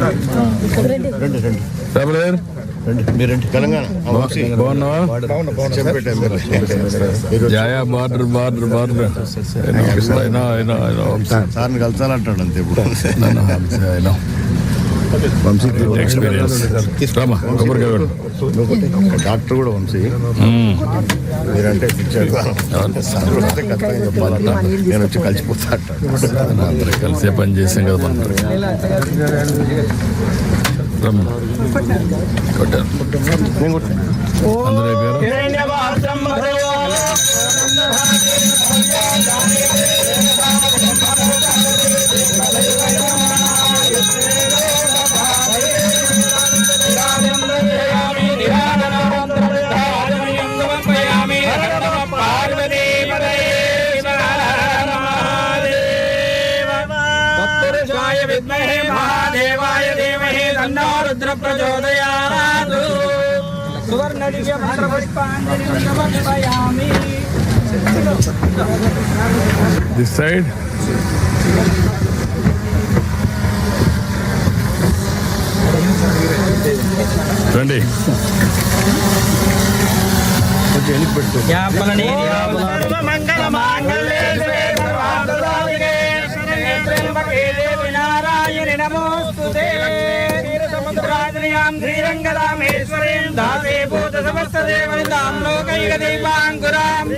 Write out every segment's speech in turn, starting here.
రండి రండి రాబడేర్ రండి మీరు రండి తెలంగాణ జాయా బార్డర్ బార్డర్ బార్డర్ సార్ని కలసాలంటాడు అంతే ఇప్పుడు. వంశీ ఎక్స్పీరియన్స్ రామా కొబ్బరికాయ. డాక్టర్ కూడా వంశీ. మీరంటే చెప్పాలంట? నేను వచ్చి కలిసిపోతా అంటాడు. అందరూ కలిసే పని చేసాం కదా మనం. కొట్టారు. అందరూ అయిపోయారు? प्रचोदयात् सुवर्णदिव्य मंत्रपुष्पाञ्जलिं समर्पयामि దిస్ సైడ్ రండి కొంచెం వెనక్కి పెట్టు మంగళ మాంగళ్యే క్షీరసముద్రాద్రియాం శ్రీరంగరామేశ్వరీం దాసే భూత సమస్త లోకైక దీపాంకురాం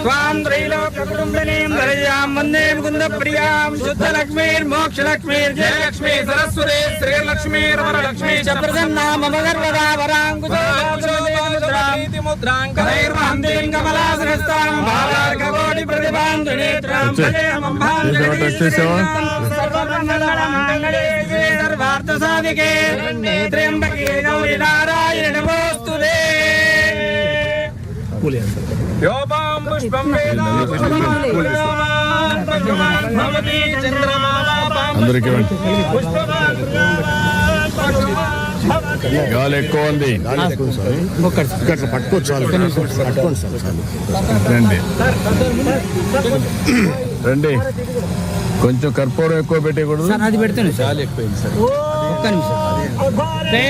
స్వాం త్రైలోక్య కుటుంబినీం ధరయాం వందే ముకుంద ప్రియాం శుద్ధ లక్ష్మీర్మోక్ష లక్ష్మీర్ జయలక్ష్మీ సరస్వతి శ్రీలక్ష్మీర్ వరలక్ష్మీ మమ గర్వదా కమలాసనస్తాం భావార్కకోటి ప్రతిభాం శివే సర్వార్థసాధికే త్ర్యంబకే గౌరి నారాయణ నమోస్తుతే యోపాం పుష్పం భవతి అందరికీ గాలి ఎక్కువ ఉంది. ఇక్కడ పట్టుకోవచ్చు చాలు. పట్టుకోండి రండి. రండి. కొంచెం కర్పూరం ఎక్కువ పెట్టకూడదు. అది పెడతాను చాలా ఎక్కువైంది సార్. ఒక్క నిమిషం.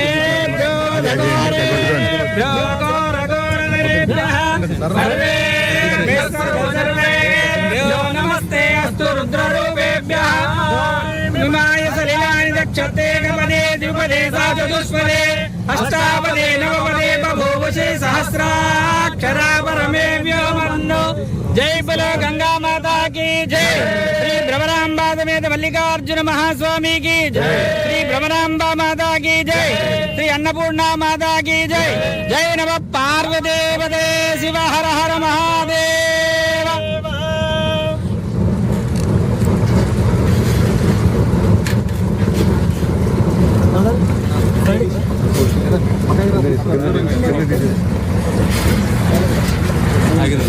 నమస్తే అస్తు రుద్రరూపేభ్యः నిమాయ సలిలాని దక్షతే గమనే ద్విపదే సా చతుష్పదే అష్టాపదే నవపదే బభూవశే వ్యోమన్ను जय बोलो गंगा माता की जय। श्री भ्रमरांबा समेत मल्लिकार्जुन महास्वामी की जय। श्री भ्रमरांबा माता की जय। श्री अन्नपूर्णा माता की जय। जय नम पार्वदेव शिव हर हर महादेव। ಆಗಿದೆ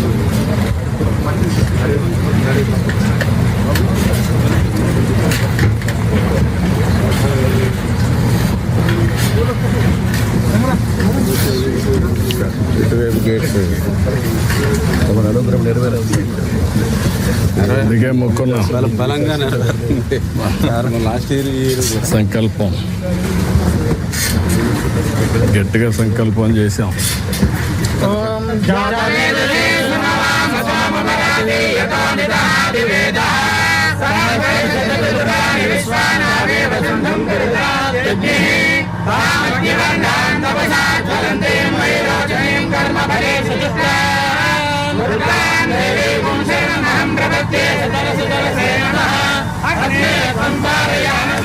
అందుకే మొక్కున్నాం. బలంగా లాస్ట్ ఇయర్ ఇయర్ సంకల్పం. గట్టిగా సంకల్పం చేశాం. అనేకం భారయామి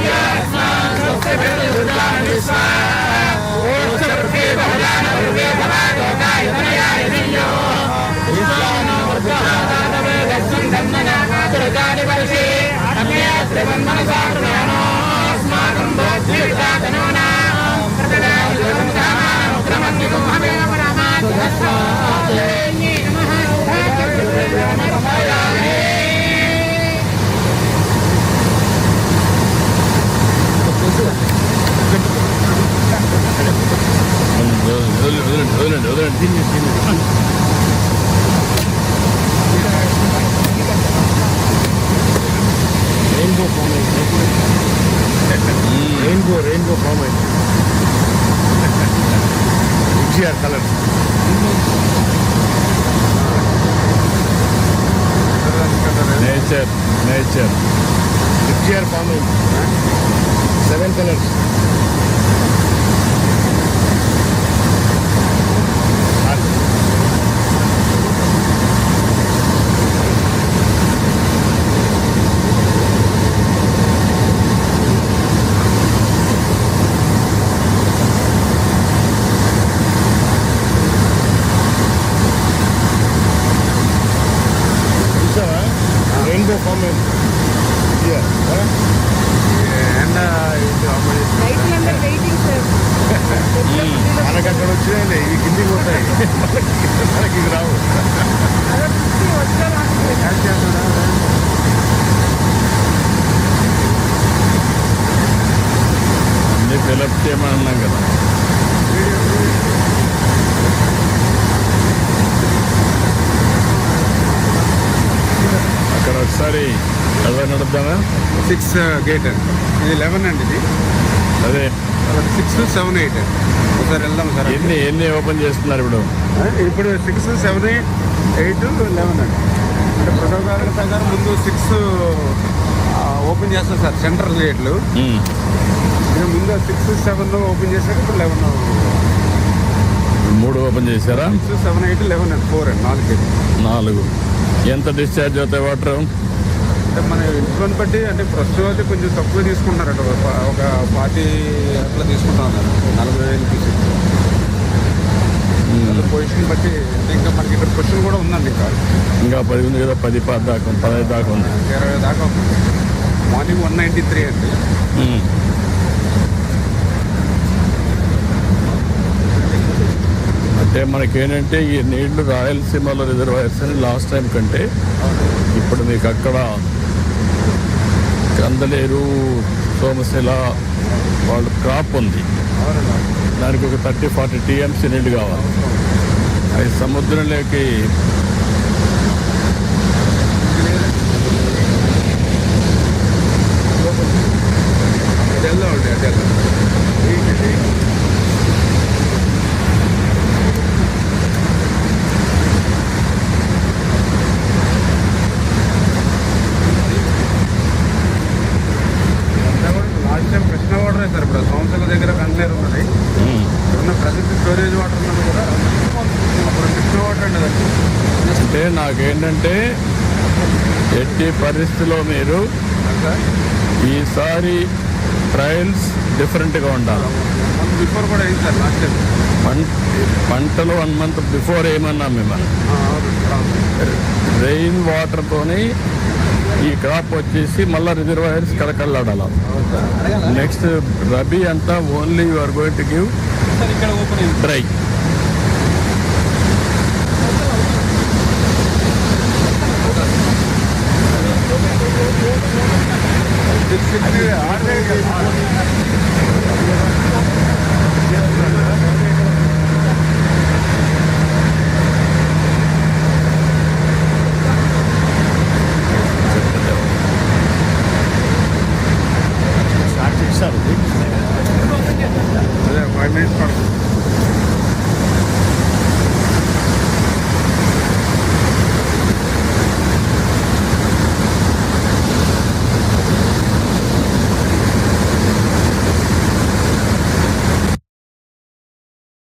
వదలండి వదలండి వదలండి రెయిన్బో ఫామ్ అయింది రెయిన్బో రెయిన్బో ఫామ్ అయింది HR colour nature nature HR form అయింది సెవెన్ కలర్స్ అమ్మాయి రైతులందరూ వెయిటింగ్ సార్ మనకి అక్కడ వచ్చినాయండి ఇవి కిందికి పోతాయి. మనకి- ఇవి రావు. అదే చూసి వచ్చే రాకపోతే క్యాచ్ చేస్తాడా అన్ని ఫిలప్ చేయమని అన్నాం కదా అక్కడ ఒకసారి అదే నడుద్దామా సిక్స్ గేట్ అండి. ఇది లెవెన్ అండి ఇది. అదే. Six seven eight. ఒకసారి వెళ్దాం సార్ ఎన్ని ఎన్ని ఓపెన్ చేస్తున్నారు ఇప్పుడు? ఇప్పుడు సిక్స్ సెవెన్ ఎయిట్ లెవెన్ అండి. అంటే ప్రోటోకాల్ ప్రకారం ముందు సిక్స్ ఓపెన్ చేస్తాం సార్ సెంట్రల్ గేట్లు. ముందు సిక్స్ సెవెన్ ఓపెన్ చేశాక ఇప్పుడు లెవెన్ మూడు ఓపెన్ చేశారా? సిక్స్ సెవెన్ ఎయిట్ లెవెన్ అండి ఫోర్ అండి నాలుగు నాలుగు. ఎంత డిశ్చార్జ్ అవుతాయి వాటర్? అంటే మన ఇంట్లోని బట్టి అంటే ప్రస్తుతం అయితే కొంచెం తక్కువ తీసుకుంటున్నారంట. ఒక పార్టీ అట్లా తీసుకుంటా ఉన్నారు నలభై వేలు తీసి పొజిషన్ బట్టి అంటే ఇంకా మనకి ఇక్కడ పొజిషన్ కూడా ఉందండి ఇంకా. ఇంకా పది ఉంది కదా పది పది దాకా పదహైదు దాకా ఉంది. ఇరవై దాకా ఉంది. మార్నింగ్ వన్ నైంటీ త్రీ అండి. అంటే మనకేంటంటే ఈ నీళ్ళు రాయలసీమలో రిజర్వాయర్స్ అని లాస్ట్ టైం కంటే ఇప్పుడు మీకు అక్కడ కందలేరు సోమశిల వాళ్ళ క్రాప్ ఉంది. దానికి ఒక థర్టీ ఫార్టీ టీఎంసీ నీళ్ళు కావాలి. అవి సముద్రంలోకి అటు వెళ్దాం last time Krishna water sir ఇప్పుడు సంవత్సరాల దగ్గర కంటైనర్ ఉన్నది ఉమ్, ఉన్న ప్రజెంట్ స్టోరేజ్ వాటర్ ఉన్నది కూడా అప్పుడు కృష్ణ వాటర్ అండి అది అంటే నాకేంటంటే ఎట్టి పరిస్థితిలో మీరు సార్ ఈసారి ట్రయల్స్ డిఫరెంట్గా ఉండాలి. బిఫోర్ కూడా అయింది సార్ లాస్ట్ టైం. పంట పంటలు వన్ మంత్ బిఫోర్ ఏమన్నా మిమ్మల్ని. రెయిన్ వాటర్తోని ఈ క్రాప్ వచ్చేసి మళ్ళీ రిజర్వాయర్స్ కలకల్లాడాలి నెక్స్ట్ రబీ అంతా only you are going to give dry. Park.